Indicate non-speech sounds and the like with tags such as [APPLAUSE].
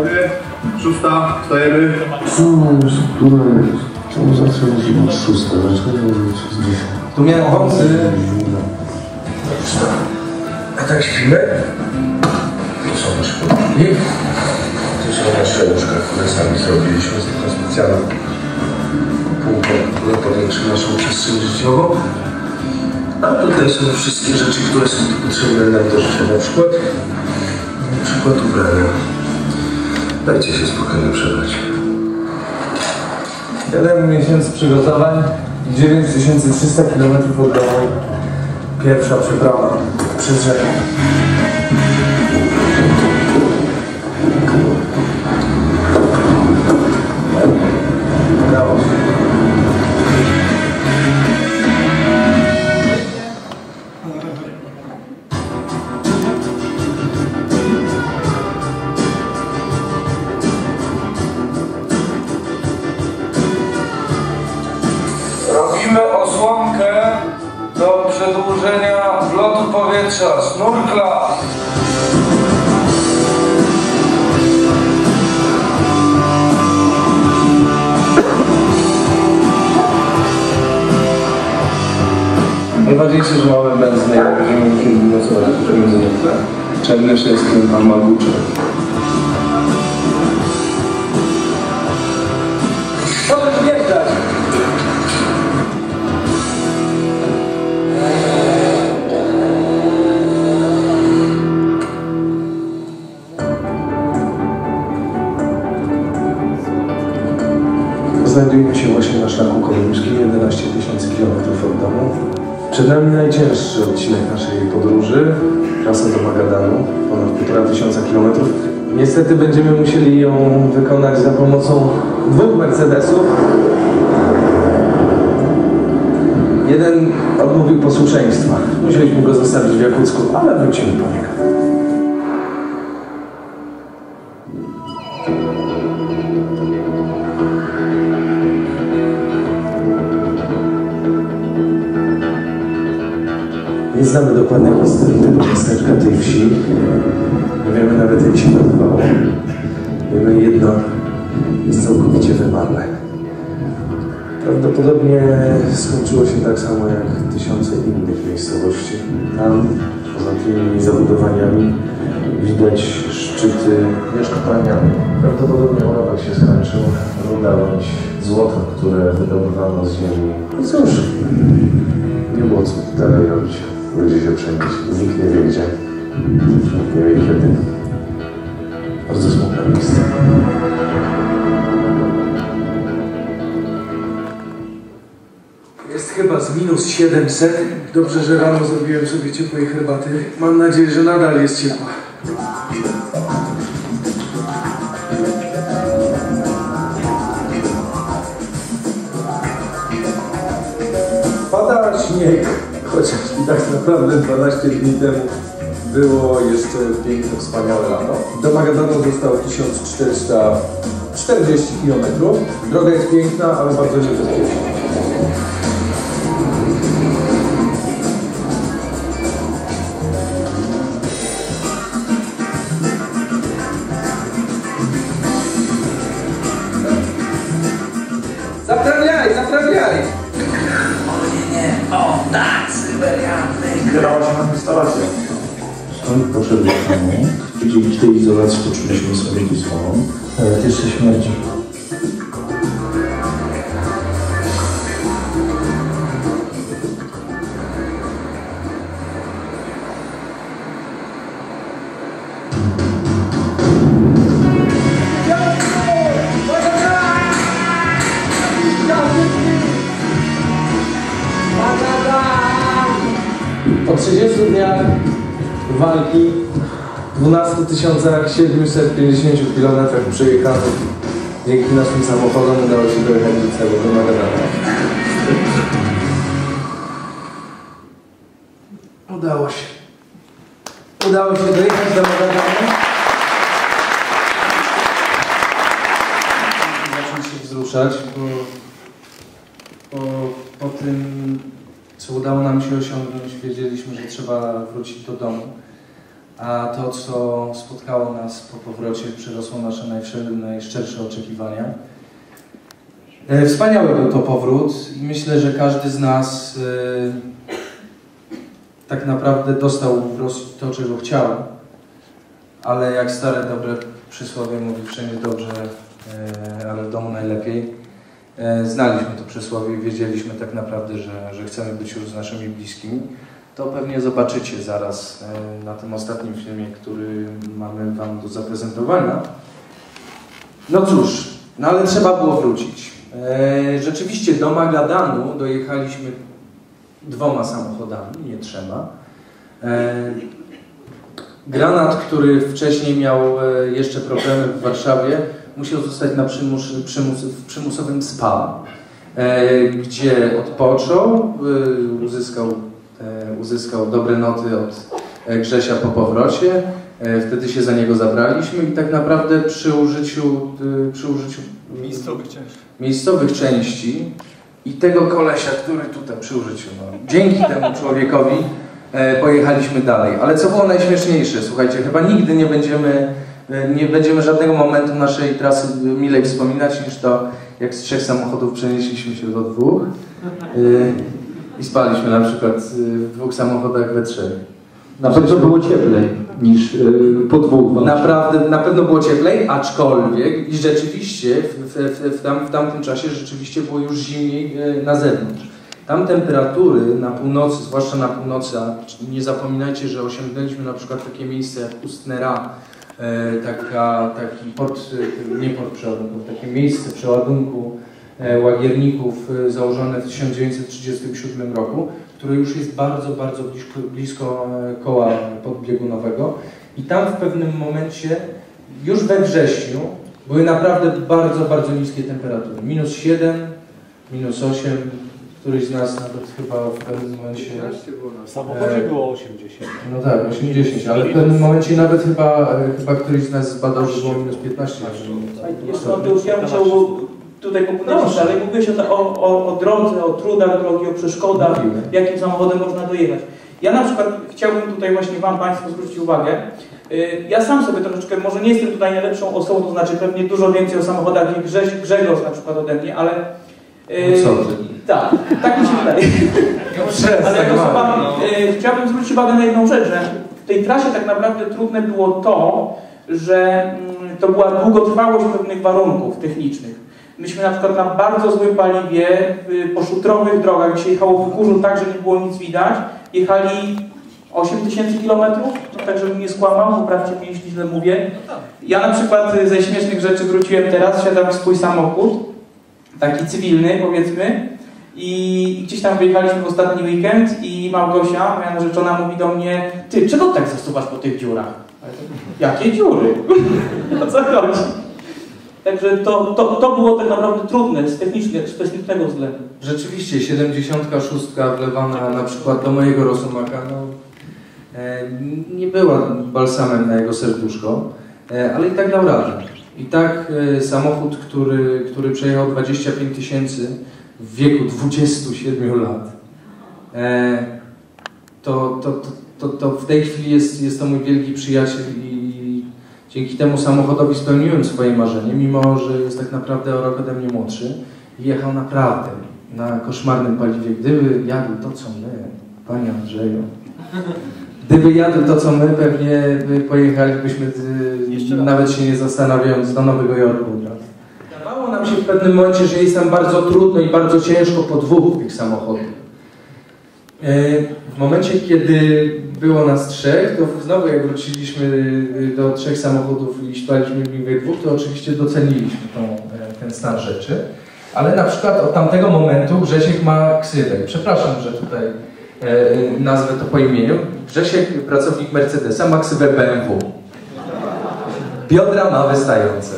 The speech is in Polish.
Panowie, szósta, wstajemy. Co która jest? Czemu zawsze musi być szósta? Dlaczego nie może być z dziesiąt? Tu miałem wąsy. A tak śpimy? To są nasze podróżki. To są nasze łóżka, które sami zrobiliśmy z taką specjalną półką, która powiększy naszą przestrzeń życiową. A tutaj są wszystkie rzeczy, które są potrzebne nam do życia. Na przykład, na przykład ubrania. Dajcie się spokojnie przebrać. 7 miesięcy przygotowań i 9300 km od domu. Pierwsza przeprawa przez rzekę. Powietrza z. Najważniejsze, że mamy benzyny, jak będziemy musieli wymocować pomiędzy nurkle. Czarny jest ten pan Maguczy. Znajdujemy się właśnie na szlaku kolumbskim, 11 tysięcy kilometrów od domu. Przed nami najcięższy odcinek naszej podróży, trasa do Magadanu, ponad 1,5 tysiąca kilometrów. Niestety będziemy musieli ją wykonać za pomocą dwóch Mercedesów. Jeden odmówił posłuszeństwa. Musieliśmy go zostawić w Jakucku, ale wrócimy po niego. Nie znamy dokładnej historii tego miasteczka, tej wsi. Nie wiemy nawet jak się nazywało. Wiemy jedno, jest całkowicie wymarłe. Prawdopodobnie skończyło się tak samo jak tysiące innych miejscowości. Tam, poza tymi zabudowaniami, widać szczyty mieszkaniami. Prawdopodobnie Orowek się skończył, ruda bądź złoto, które wydobywano z ziemi. I cóż, nie było co dalej robić. Ludzie się przenieśli. Nikt nie wie gdzie. Nikt nie wie kiedy. Bardzo smutne miejsce. Jest chyba z minus 700. Dobrze, że rano zrobiłem sobie ciepłej herbaty. Mam nadzieję, że nadal jest ciepła. Pada śnieg, tak naprawdę 12 dni temu było jeszcze piękne, wspaniałe lato. Do Magadanu zostało 1440 km. Droga jest piękna, ale bardzo niebezpieczna. Zaprawiaj, zaprawiaj! Stąd poszedł do domu, gdzie w tej izolacji poczuliśmy sobie ale też się śmierci. Walki, 12 750 km przejechanych, dzięki naszym samochodom udało się dojechać do celu, Magadanu. Udało się. Udało się dojechać do Magadanu. Zacząć się wzruszać, bo po, po tym, co udało nam się osiągnąć, wiedzieliśmy, że trzeba wrócić do domu. A to, co spotkało nas po powrocie, przerosło nasze najszczersze oczekiwania. E, Wspaniały był to powrót i myślę, że każdy z nas e, tak naprawdę dostał w Rosji to, czego chciał, ale jak stare dobre przysłowie mówi, wszędzie dobrze, e, ale w domu najlepiej. Znaliśmy to przysłowie i wiedzieliśmy tak naprawdę, że, że chcemy być już z naszymi bliskimi. To pewnie zobaczycie zaraz e, na tym ostatnim filmie, który mamy Wam do zaprezentowania. No cóż, no ale trzeba było wrócić. E, Rzeczywiście do Magadanu dojechaliśmy dwoma samochodami, nie trzema. E, Granat, który wcześniej miał jeszcze problemy w Warszawie, musiał zostać na przymus, przymus, w przymusowym spa, gdzie odpoczął, uzyskał, uzyskał dobre noty od e, Grzesia po powrocie. E, Wtedy się za niego zabraliśmy i tak naprawdę przy użyciu, e, przy użyciu Miejscowych części. miejscowych części i tego kolesia, który tutaj przy użyciu, no, dzięki temu człowiekowi e, pojechaliśmy dalej. Ale co było najśmieszniejsze, słuchajcie, chyba nigdy nie będziemy, e, nie będziemy żadnego momentu naszej trasy milej wspominać niż to, jak z trzech samochodów przenieśliśmy się do dwóch e, i spaliśmy na przykład e, w dwóch samochodach we trzech. Na pewno było cieplej niż y, po dwóch. Naprawdę, na pewno było cieplej, aczkolwiek i rzeczywiście w, w, w, tam, w tamtym czasie rzeczywiście było już zimniej e, na zewnątrz. Tam temperatury na północy, zwłaszcza na północy, a nie zapominajcie, że osiągnęliśmy na przykład takie miejsce jak Ustnera, e, taka, taki port, nie port przeładunku, takie miejsce przeładunku łagierników e, założone w 1937 roku, które już jest bardzo, bardzo blisko, blisko e, koła podbiegunowego. I tam w pewnym momencie, już we wrześniu, były naprawdę bardzo, bardzo niskie temperatury. Minus 7, minus 8, któryś z nas nawet chyba w pewnym momencie... W samochodzie było 80. No tak, 80, ale w pewnym momencie nawet chyba, e, chyba któryś z nas zbadał, że było minus 15. Jeszcze ja bym chciał tutaj komponować, Proszę. ale mówiłeś o, o, o, o drodze, o trudach drogi, o przeszkodach, Mówiłem. jakim samochodem można dojechać. Ja na przykład chciałbym tutaj właśnie Wam Państwu zwrócić uwagę. Y, Ja sam sobie troszeczkę, może nie jestem tutaj najlepszą osobą, to znaczy pewnie dużo więcej o samochodach wie Grześ, Grzegorz na przykład ode mnie, ale... y, No co ty? Tak, tak mi się wydaje. [LAUGHS] Ale jako osoba, y, chciałbym zwrócić uwagę na jedną rzecz, że w tej trasie tak naprawdę trudne było to, że mm, to była długotrwałość pewnych warunków technicznych. Myśmy na przykład na bardzo złym paliwie, y, po szutrowych drogach, gdzie się jechało w kurzu tak, że nie było nic widać, jechali 8 tysięcy kilometrów, no, tak żebym nie skłamał, poprawcie mnie, jeśli źle mówię. Ja na przykład y, ze śmiesznych rzeczy wróciłem teraz, siadam w swój samochód, taki cywilny powiedzmy, i gdzieś tam wyjechaliśmy w ostatni weekend i Małgosia, moja narzeczona, mówi do mnie Ty, czego tak zasuwasz po tych dziurach? Jakie dziury? [LAUGHS] o co chodzi? Także to, to, to było tak naprawdę trudne z, techniczne, z technicznego względu. Rzeczywiście, 76 wlewana na przykład do mojego rozumaka, no, e, nie była balsamem na jego serduszko, e, ale i tak dał radę. I tak e, samochód, który, który przejechał 25 tysięcy w wieku 27 lat, to, to, to, to, to w tej chwili jest, jest to mój wielki przyjaciel i dzięki temu samochodowi spełniłem swoje marzenie, mimo że jest tak naprawdę o rok ode mnie młodszy. I jechał naprawdę na koszmarnym paliwie. Gdyby jadł to, co my, panie Andrzeju, gdyby jadł to, co my, pewnie by pojechalibyśmy, y, Jeszcze raz. nawet się nie zastanawiając, do Nowego Jorku. Wydawało nam się w pewnym momencie, że jest nam bardzo trudno i bardzo ciężko po dwóch tych samochodów. E, W momencie, kiedy było nas trzech, to znowu jak wróciliśmy y, do trzech samochodów i śpaliśmy w nich dwóch, to oczywiście doceniliśmy tą, e, ten stan rzeczy. Ale na przykład od tamtego momentu Grzesiek ma ksywę. Przepraszam, że tutaj e, nazwę to po imieniu. Grzesiek, pracownik Mercedesa, ma ksywę BMW. Biodra ma wystające.